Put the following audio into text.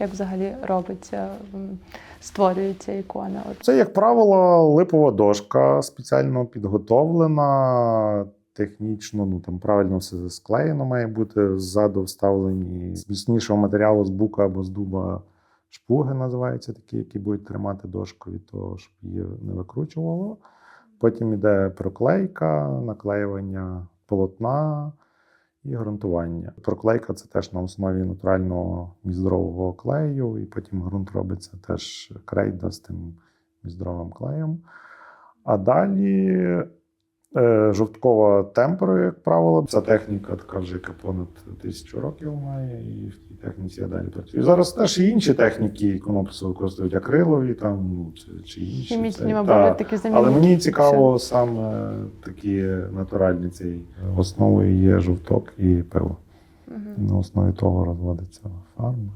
як взагалі робиться, створюється ікона? Це, як правило, липова дошка спеціально підготовлена. Технічно, ну там правильно все склеєно має бути. Ззаду вставлені з міцнішого матеріалу з бука або з дуба шпуги, називаються такі, які будуть тримати дошку від того, щоб її не викручувало. Потім іде проклейка, наклеювання полотна і грунтування. Проклейка це теж на основі натурального міздрового клею, і потім ґрунт робиться теж крейда з тим міздровим клеєм. А далі е, жовткова темпера, як правило, ця техніка така вже яка понад тисячу років має, і в тій я далі працюю. Зараз теж і інші техніки конопису використовують акрилові, там ну, чи, чи інші. Хімічні, мабуть, та. такі замінні. Але мені цікаво саме такі натуральні цієї основою є жовток і пиво. Угу. На основі того розводиться фарма.